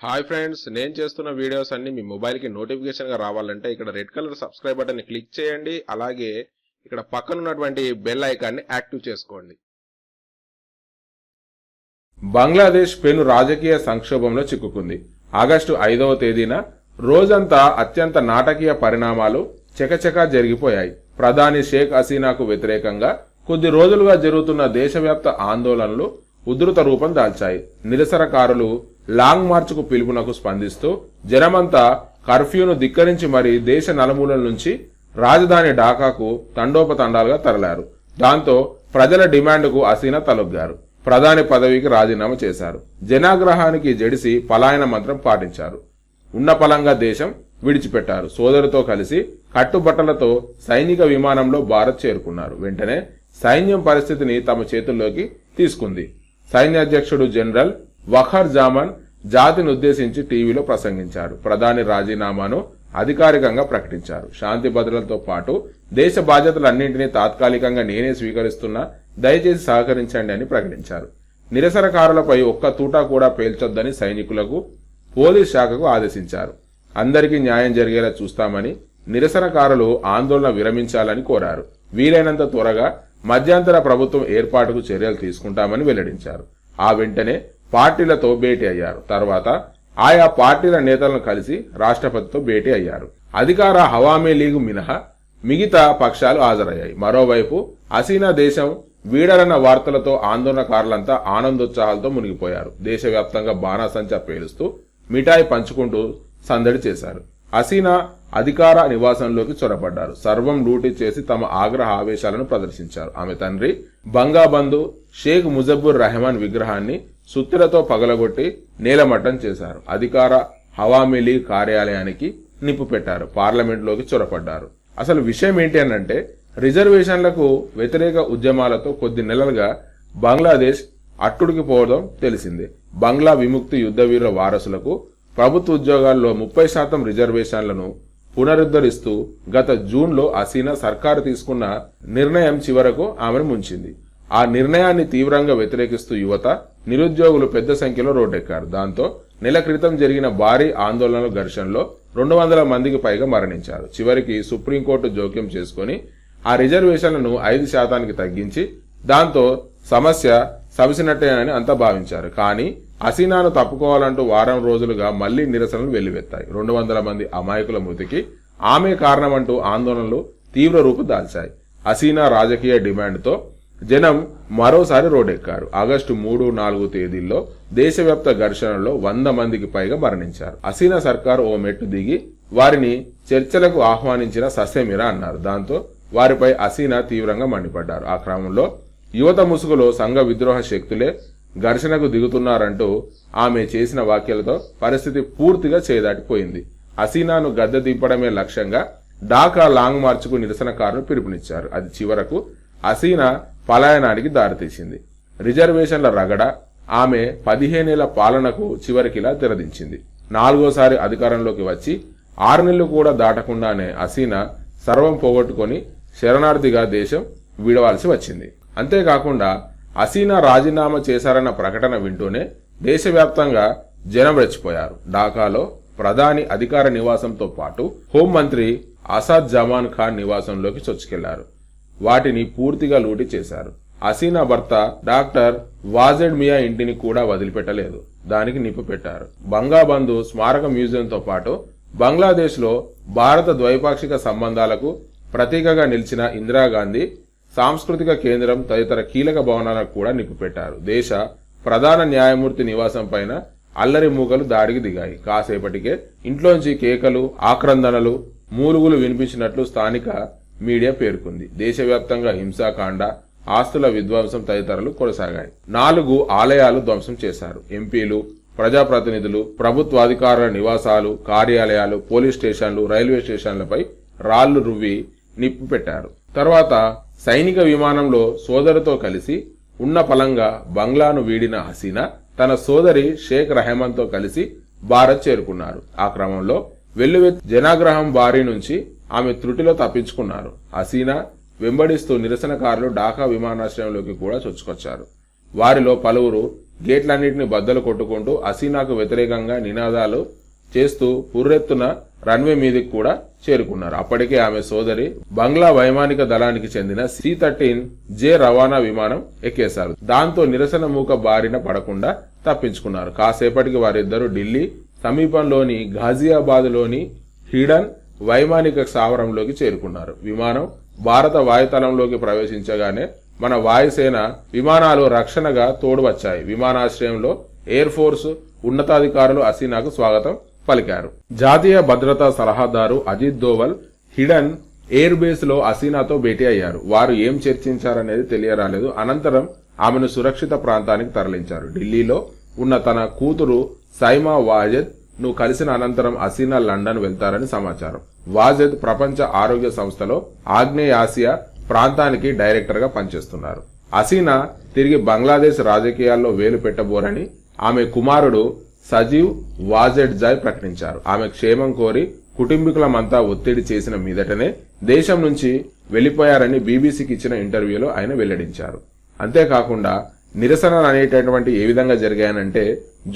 Hi friends నేను చేస్తున్న videos అన్ని మీ మొబైల్కి నోటిఫికేషన్గా రావాలంటే ఇక్కడ రెడ్ కలర్ సబ్స్క్రైబ్ బటన్ని క్లిక్ చేయండి అలాగే ఇక్కడ పక్కన ఉన్నటువంటి బెల్ ఐకాన్ని యాక్టివ్ చేసుకోండి. బంగ్లాదేశ్ పెను రాజకీయ సంక్షోభంలో చిక్కుకుంది. ఆగస్టు ఐదవ తేదీన రోజంతా అత్యంత నాటకీయ పరిణామాలు చకచకా జరిగిపోయాయి. ప్రధాని షేక్ హసీనాకు వ్యతిరేకంగా కొద్ది రోజులుగా జరుగుతున్న దేశవ్యాప్త ఆందోళనలు ఉధృత రూపం దాల్చాయి. నిరసనకారులు లాంగ్ మార్చ్కు పిలుపునకు స్పందిస్తూ జనమంతా కర్ఫ్యూను ధిక్కరించి మరి దేశ నలుమూలల నుంచి రాజధాని ఢాకాకు తండోపతండాలుగా తరలారు. దాంతో ప్రజల డిమాండ్కు అసీన తలొగ్గారు. ప్రధాని పదవికి రాజీనామా చేశారు. జనాగ్రహానికి జడిసి పలాయన మంత్రం పాటించారు. ఉన్న పలంగా దేశం విడిచిపెట్టారు. సోదరుతో కలిసి కట్టుబట్టలతో సైనిక విమానంలో భారత్ చేరుకున్నారు. వెంటనే సైన్యం పరిస్థితిని తమ చేతుల్లోకి తీసుకుంది. సైన్యాధ్యక్షుడు జనరల్ వఖార్ జామన్ జాతిని ఉద్దేశించి టీవీలో ప్రసంగించారు. ప్రధాని రాజీనామాను అధికారికంగా ప్రకటించారు. శాంతి భద్రతలతో పాటు దేశ బాధ్యతలన్నింటినీ తాత్కాలికంగా నేనే స్వీకరిస్తున్నా దయచేసి సహకరించండి అని ప్రకటించారు. నిరసనకారులపై ఒక్క తూటా కూడా పేల్చొద్దని సైనికులకు పోలీస్ శాఖకు ఆదేశించారు. అందరికీ న్యాయం జరిగేలా చూస్తామని నిరసనకారులు ఆందోళన విరమించాలని కోరారు. వీలైనంత త్వరగా మధ్యంతర ప్రభుత్వం ఏర్పాటుకు చర్యలు తీసుకుంటామని వెల్లడించారు. ఆ వెంటనే పార్టీలతో భేటీ అయ్యారు. తర్వాత ఆయా పార్టీల నేతలను కలిసి రాష్ట్రపతితో భేటీ అయ్యారు. అధికార హవామీ లీగ్ మినహా మిగతా పక్షాలు హాజరయ్యాయి. మరోవైపు హసీనా దేశం వీడరన్న వార్తలతో ఆందోళనకారులంతా ఆనందోత్సాహాలతో మునిగిపోయారు. దేశవ్యాప్తంగా బాణాసంచా పేలుస్తూ మిఠాయి పంచుకుంటూ సందడి చేశారు. హసీనా అధికార నివాసంలోకి చొరబడ్డారు. సర్వం లూటీ చేసి తమ ఆగ్రహ ఆవేశాలను ప్రదర్శించారు. ఆమె తండ్రి బంగాబంధు షేక్ ముజబ్బుర్ రెహమాన్ విగ్రహాన్ని సుత్తులతో పగలగొట్టి నేలమట్టం చేశారు. అధికార హవామీ లీగ్ కార్యాలయానికి నిప్పు పెట్టారు. పార్లమెంట్లోకి చొరపడ్డారు అసలు విషయం ఏంటి అనంటే రిజర్వేషన్లకు వ్యతిరేక ఉద్యమాలతో కొద్ది నెలలుగా బంగ్లాదేశ్ అట్టుడికి పోవడం తెలిసింది. బంగ్లా విముక్తి యుద్ధవీరుల వారసులకు ప్రభుత్వ ఉద్యోగాల్లో ముప్పై శాతం రిజర్వేషన్లను పునరుద్ధరిస్తూ గత జూన్లో హసీనా సర్కారు తీసుకున్న నిర్ణయం చివరకు ఆమెను ముంచింది. ఆ నిర్ణయాన్ని తీవ్రంగా వ్యతిరేకిస్తూ యువత నిరుద్యోగులు పెద్ద సంఖ్యలో రోడ్డెక్కారు. దాంతో నెల క్రితం జరిగిన భారీ ఆందోళనల ఘర్షణలో రెండు వందల మందికి పైగా మరణించారు. చివరికి సుప్రీంకోర్టు జోక్యం చేసుకుని ఆ రిజర్వేషన్లను ఐదు శాతానికి తగ్గించి దాంతో సమస్య సవిసినట్టేనని అంతా భావించారు. కానీ అసీనాను తప్పుకోవాలంటూ వారం రోజులుగా మళ్ళీ నిరసనలు వెల్లువెత్తాయి. రెండు వందల మంది అమాయకుల మృతికి ఆమె కారణమంటూ ఆందోళనలు తీవ్ర రూపు దాల్చాయి. అసీనా రాజకీయ డిమాండ్తో జనం మరోసారి రోడ్డెక్కారు. ఆగస్టు మూడు నాలుగు తేదీల్లో దేశవ్యాప్త ఘర్షణలో వంద మందికి పైగా మరణించారు. అసీనా సర్కార్ ఓ మెట్టు దిగి వారిని చర్చలకు ఆహ్వానించిన సస్యమిరా అన్నారు. దాంతో వారిపై అసీనా తీవ్రంగా మండిపడ్డారు. ఆ క్రమంలో యువత ముసుగులో సంఘ విద్రోహ శక్తులే ఘర్షణకు దిగుతున్నారంటూ ఆమె చేసిన వ్యాఖ్యలతో పరిస్థితి పూర్తిగా చేదాటిపోయింది. హసీనాను గద్దె దింపడమే లక్ష్యంగా ఢాకా లాంగ్ మార్చ్కు నిరసనకారులు పిలుపునిచ్చారు. అది చివరకు హసీనా పలాయనానికి దారితీసింది. రిజర్వేషన్ల రగడ ఆమె పదిహేనేళ్ళ పాలనకు చివరికిలా తెరదించింది. నాలుగోసారి అధికారంలోకి వచ్చి ఆరు నెలలు కూడా దాటకుండానే హసీనా సర్వం పోగొట్టుకొని శరణార్థిగా దేశం వీడవలసి వచ్చింది. అంతేకాకుండా హసీనా రాజీనామా చేశారన్న ప్రకటన వింటూనే దేశవ్యాప్తంగా జనం రెచ్చిపోయారు. ఢాకాలో ప్రధాని అధికార నివాసంతో పాటు హోంమంత్రి అసాద్ జమాన్ ఖాన్ నివాసంలోకి చొచ్చుకెళ్ళారు. వాటిని పూర్తిగా లూటి చేశారు. హసీనా భర్త డాక్టర్ వాజెడ్ మియా ఇంటిని కూడా వదిలిపెట్టలేదు. దానికి నిప్పు పెట్టారు. బంగాబంధు స్మారక మ్యూజియంతో పాటు బంగ్లాదేశ్లో భారత ద్వైపాక్షిక సంబంధాలకు ప్రతీకగా నిలిచిన ఇందిరాగాంధీ సాంస్కృతిక కేంద్రం తదితర కీలక భవనాలకు కూడా నిప్పుపెట్టారు. దేశ ప్రధాన న్యాయమూర్తి నివాసం పైన అల్లరి మూగలు దాడికి దిగాయి. కాసేపటికే ఇంట్లోంచి కేకలు ఆక్రందనలు మూలుగులు వినిపించినట్లు స్థానిక మీడియా పేర్కొంది. దేశవ్యాప్తంగా హింసాకాండ ఆస్తుల విధ్వంసం తదితరాలు కొనసాగాయి. నాలుగు ఆలయాలు ధ్వంసం చేశారు. ఎంపీలు ప్రజాప్రతినిధులు ప్రభుత్వాధికారుల నివాసాలు కార్యాలయాలు పోలీస్ స్టేషన్లు రైల్వే స్టేషన్లపై రాళ్ళు రువ్వి నిప్పు పెట్టారు తర్వాత సైనిక విమానంలో సోదరుతో కలిసి ఉన్న పలంగా బంగ్లాను వీడిన హసీనా తన సోదరి షేక్ రెహమాన్తో కలిసి భారత్ చేరుకున్నారు. ఆ క్రమంలో వెల్లువెత్తి జనాగ్రహం బారి నుంచి ఆమె త్రుటిలో తప్పించుకున్నారు. హసీనా వెంబడిస్తూ నిరసనకారులు ఢాకా విమానాశ్రయంలోకి కూడా చొచ్చుకొచ్చారు. వారిలో పలువురు గేట్లన్నింటినీ బద్దలు కొట్టుకుంటూ హసీనాకు వ్యతిరేకంగా నినాదాలు చేస్తూ పుర్రెత్తున రన్వే మీదకి కూడా చేరుకున్నారు. అప్పటికే ఆమె సోదరి బంగ్లా వైమానిక దళానికి చెందిన సి థర్టీన్ జే రవాణా విమానం ఎక్కేశారు. దాంతో నిరసన మూక బారిన పడకుండా తప్పించుకున్నారు. కాసేపటికి వారిద్దరూ ఢిల్లీ సమీపంలోని ఘాజియాబాద్లోని హిడన్ వైమానిక స్థావరంలోకి చేరుకున్నారు. విమానం భారత వాయుతలంలోకి ప్రవేశించగానే మన వాయుసేన విమానాలు రక్షణగా తోడు వచ్చాయి విమానాశ్రయంలో ఎయిర్ ఫోర్స్ ఉన్నతాధికారులు అసీనాకు స్వాగతం పలికారు. జాతీయ భద్రతా సలహాదారు అజిత్ దోవల్ హిడన్ ఎయిర్ బేస్లో భేటీ అయ్యారు. వారు ఏం చర్చించారనేది తెలియరాలేదు. అనంతరం ఆమెను సురక్షిత ప్రాంతానికి తరలించారు. ఢిల్లీలో ఉన్న తన కూతురు సైమా వాజెద్ను కలిసిన అనంతరం అసీనా లండన్ వెళ్తారని సమాచారం. వాజెద్ ప్రపంచ ఆరోగ్య సంస్థలో ఆగ్నేయాసియా ప్రాంతానికి డైరెక్టర్గా పనిచేస్తున్నారు. అసీనా తిరిగి బంగ్లాదేశ్ రాజకీయాల్లో వేలు పెట్టబోరని ఆమె కుమారుడు సజీవ్ వాజెడ్ జాయ్ ప్రకటించారు. ఆమె క్షేమం కోరి కుటుంబీకులమంతా ఒత్తిడి చేసిన మీదటనే దేశం నుంచి వెళ్ళిపోయారని బీబీసీకి ఇచ్చిన ఇంటర్వ్యూలో ఆయన వెల్లడించారు. అంతేకాకుండా నిరసనలు అనేటటువంటి ఏ విధంగా జరిగాయనంటే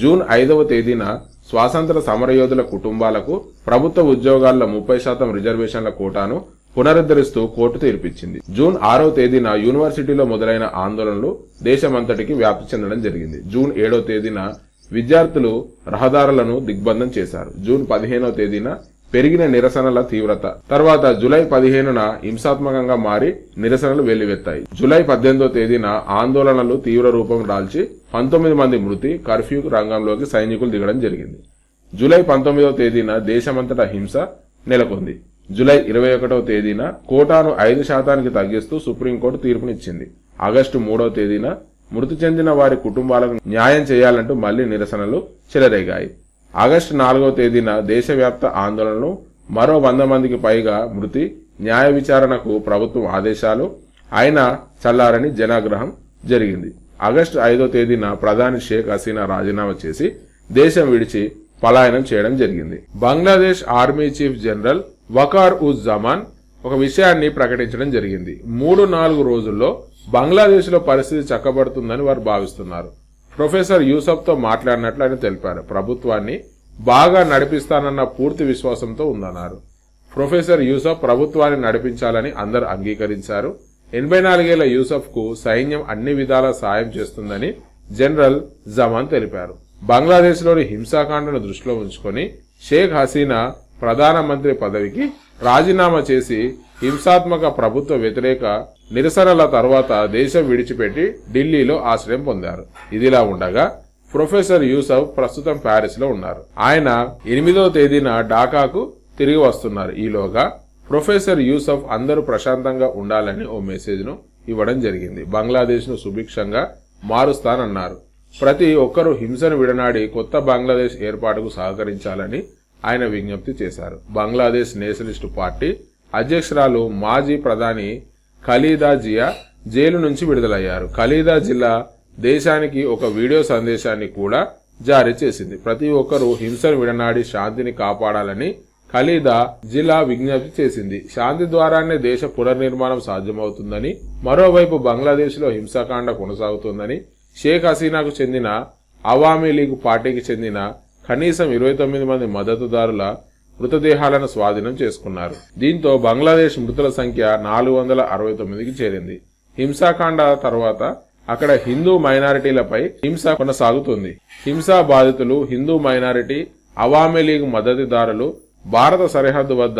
జూన్ ఐదవ తేదీన స్వాతంత్ర సమరయోధుల కుటుంబాలకు ప్రభుత్వ ఉద్యోగాల్లో ముప్పై శాతం రిజర్వేషన్ల కోటాను పునరుద్ధరిస్తూ కోర్టు తీర్పిచ్చింది. జూన్ ఆరో తేదీన యూనివర్సిటీలో మొదలైన ఆందోళనలు దేశమంతటికి వ్యాప్తి చెందడం జరిగింది. జూన్ ఏడో తేదీన విద్యార్థులు రహదారులను దిగ్బంధం చేశారు. జూన్ పదిహేనవ తేదీన పెరిగిన నిరసనల తీవ్రత. తర్వాత జులై పదిహేనున హింసాత్మకంగా మారి నిరసనలు వెల్లువెత్తాయి. జూలై పద్దెనిమిదో తేదీన ఆందోళనలు తీవ్ర రూపం దాల్చి పంతొమ్మిది మంది మృతి కర్ఫ్యూ రంగంలోకి సైనికులు దిగడం జరిగింది. జూలై పంతొమ్మిదవ తేదీన దేశమంతటా హింస నెలకొంది. జులై ఇరవై ఒకటవ తేదీన కోటాను ఐదు శాతానికి తగ్గిస్తూ సుప్రీంకోర్టు తీర్పునిచ్చింది. ఆగస్టు మూడవ తేదీన మృతి చెందిన వారి కుటుంబాలకు న్యాయం చేయాలంటూ మళ్ళీ నిరసనలు చెలరేగాయి. ఆగస్టు నాలుగవ తేదీన దేశవ్యాప్త ఆందోళనలు మరో వంద మందికి పైగా మృతి న్యాయ విచారణకు ప్రభుత్వం ఆదేశాలు. అయినా చల్లారని జనాగ్రహం జరిగింది. ఆగస్టు ఐదో తేదీన ప్రధాని షేక్ హసీనా రాజీనామా చేసి దేశం విడిచి పలాయనం చేయడం జరిగింది. Bangladesh army chief general Waker Uz Zaman ఒక విషయాన్ని ప్రకటించడం జరిగింది. మూడు నాలుగు రోజుల్లో బంగ్లాదేశ్లో పరిస్థితి చక్కబడుతుందని వారు భావిస్తున్నారు. ప్రొఫెసర్ యూసఫ్తో మాట్లాడినట్లు ఆయన తెలిపారు. ప్రభుత్వాన్ని బాగా నడిపిస్తానన్న పూర్తి విశ్వాసంతో ఉందన్నారు. ప్రొఫెసర్ యూసఫ్ ప్రభుత్వాన్ని నడిపించాలని అందరూ అంగీకరించారు. ఎనభై నాలుగేళ్ళ యూసఫ్కు సైన్యం అన్ని విధాల సాయం చేస్తుందని జనరల్ జమాన్ తెలిపారు. బంగ్లాదేశ్లోని హింసాకాండను దృష్టిలో ఉంచుకొని షేక్ హసీనా ప్రధానమంత్రి పదవికి రాజీనామా చేసి హింసాత్మక ప్రభుత్వ వ్యతిరేక నిరసనల తర్వాత దేశం విడిచిపెట్టి ఢిల్లీలో ఆశ్రయం పొందారు. ఇదిలా ఉండగా ప్రొఫెసర్ యూసఫ్ ప్రస్తుతం ప్యారిస్లో ఉన్నారు. ఆయన ఎనిమిదో తేదీన ఢాకాకు తిరిగి వస్తున్నారు. ఈలోగా ప్రొఫెసర్ యూసఫ్ అందరూ ప్రశాంతంగా ఉండాలని ఓ మెసేజ్ను ఇవ్వడం జరిగింది. బంగ్లాదేశ్ను సుభిక్షంగా మారుస్తానన్నారు. ప్రతి ఒక్కరూ హింసను విడనాడి కొత్త బంగ్లాదేశ్ ఏర్పాటుకు సహకరించాలని ఆయన విజ్ఞప్తి చేశారు. బంగ్లాదేశ్ నేషనలిస్టు పార్టీ అధ్యక్షురాలు మాజీ ప్రధాని ఖలీదా జియా జైలు నుంచి విడుదలయ్యారు. ఖలీదా జిల్లా దేశానికి ఒక వీడియో సందేశాన్ని కూడా జారీ చేసింది. ప్రతి ఒక్కరూ హింసను విడనాడి శాంతిని కాపాడాలని ఖలీదా జిల్లా విజ్ఞప్తి చేసింది. శాంతి ద్వారానే దేశ పునర్నిర్మాణం సాధ్యమవుతుందని మరోవైపు బంగ్లాదేశ్లో హింసాకాండ కొనసాగుతుందని షేక్ హసీనాకు చెందిన అవామీ లీగ్ పార్టీకి చెందిన కనీసం ఇరవై తొమ్మిది మంది మద్దతుదారుల మృతదేహాలను స్వాధీనం చేసుకున్నారు. దీంతో బంగ్లాదేశ్ మృతుల సంఖ్య నాలుగు వందల అరవై తొమ్మిదికి చేరింది. హింసాకాండ తర్వాత అక్కడ హిందూ మైనారిటీలపై హింస కొనసాగుతుంది. హింసా బాధితులు హిందూ మైనారిటీ అవామీ లీగ్ మద్దతుదారులు భారత సరిహద్దు వద్ద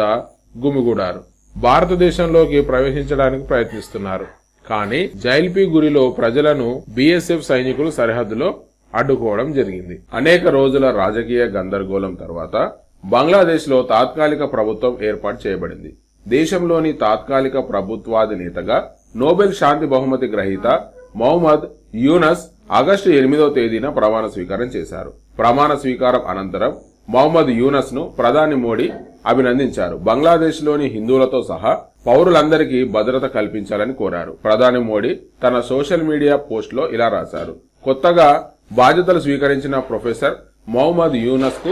గుమిగూడారు. భారతదేశంలోకి ప్రవేశించడానికి ప్రయత్నిస్తున్నారు. కానీ జైల్పీ గురిలో ప్రజలను బీఎస్ఎఫ్ సైనికులు సరిహద్దులో అడ్డుకోవడం జరిగింది. అనేక రోజుల రాజకీయ గందరగోళం తర్వాత బంగ్లాదేశ్లో తాత్కాలిక ప్రభుత్వం ఏర్పాటు చేయబడింది. దేశంలోని తాత్కాలిక ప్రభుత్వాధినేతగా నోబెల్ శాంతి బహుమతి గ్రహీత మొహమ్మద్ యూనస్ ఆగస్టు ఎనిమిదో తేదీన ప్రమాణ స్వీకారం చేశారు. ప్రమాణ స్వీకారం అనంతరం మొహమ్మద్ యూనస్ను ప్రధాని మోడీ అభినందించారు. బంగ్లాదేశ్లోని హిందువులతో సహా పౌరులందరికీ భద్రత కల్పించాలని కోరారు. ప్రధాని మోడీ తన సోషల్ మీడియా పోస్ట్లో ఇలా రాశారు. కొత్తగా బాధ్యతలు స్వీకరించిన ప్రొఫెసర్ మొహమ్మద్ యూనస్కు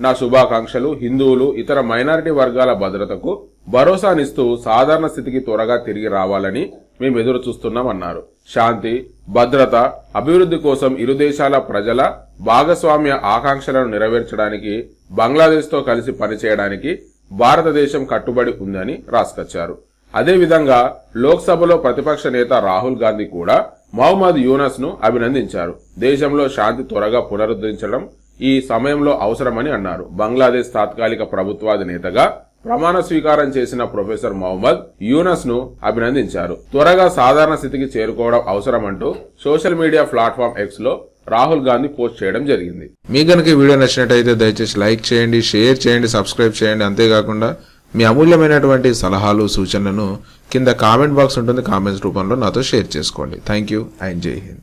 నా శుభాకాంక్షలు. హిందువులు ఇతర మైనారిటీ వర్గాల భద్రతకు భరోసానిస్తూ సాధారణ స్థితికి త్వరగా తిరిగి రావాలని మేము ఎదురు చూస్తున్నామన్నారు. శాంతి భద్రత అభివృద్ధి కోసం ఇరు దేశాల ప్రజల భాగస్వామ్య ఆకాంక్షలను నెరవేర్చడానికి బంగ్లాదేశ్తో కలిసి పనిచేయడానికి భారతదేశం కట్టుబడి ఉందని రాసుకొచ్చారు. అదేవిధంగా లోక్సభలో ప్రతిపక్ష నేత రాహుల్ గాంధీ కూడా మహమ్మద్ యూనస్ను అభినందించారు. దేశంలో శాంతి త్వరగా పునరుద్ధరించడం ఈ సమయంలో అవసరమని అన్నారు. బంగ్లాదేశ్ తాత్కాలిక ప్రభుత్వాధినేతగా ప్రమాణ స్వీకారం చేసిన ప్రొఫెసర్ మహమ్మద్ యూనస్ను అభినందించారు. త్వరగా సాధారణ స్థితికి చేరుకోవడం అవసరమంటూ సోషల్ మీడియా ప్లాట్ఫామ్ ఎక్స్లో రాహుల్ గాంధీ పోస్ట్ చేయడం జరిగింది. మీ కనుక వీడియో నచ్చినట్టయితే దయచేసి లైక్ చేయండి షేర్ చేయండి సబ్స్క్రైబ్ చేయండి. అంతేకాకుండా మీ అమూల్యమైనటువంటి సలహాలు సూచనలను కింద కామెంట్ బాక్స్ ఉంటుంది. కామెంట్స్ రూపంలో నాతో షేర్ చేసుకోండి. Thank you. అండ్ జై హింద్.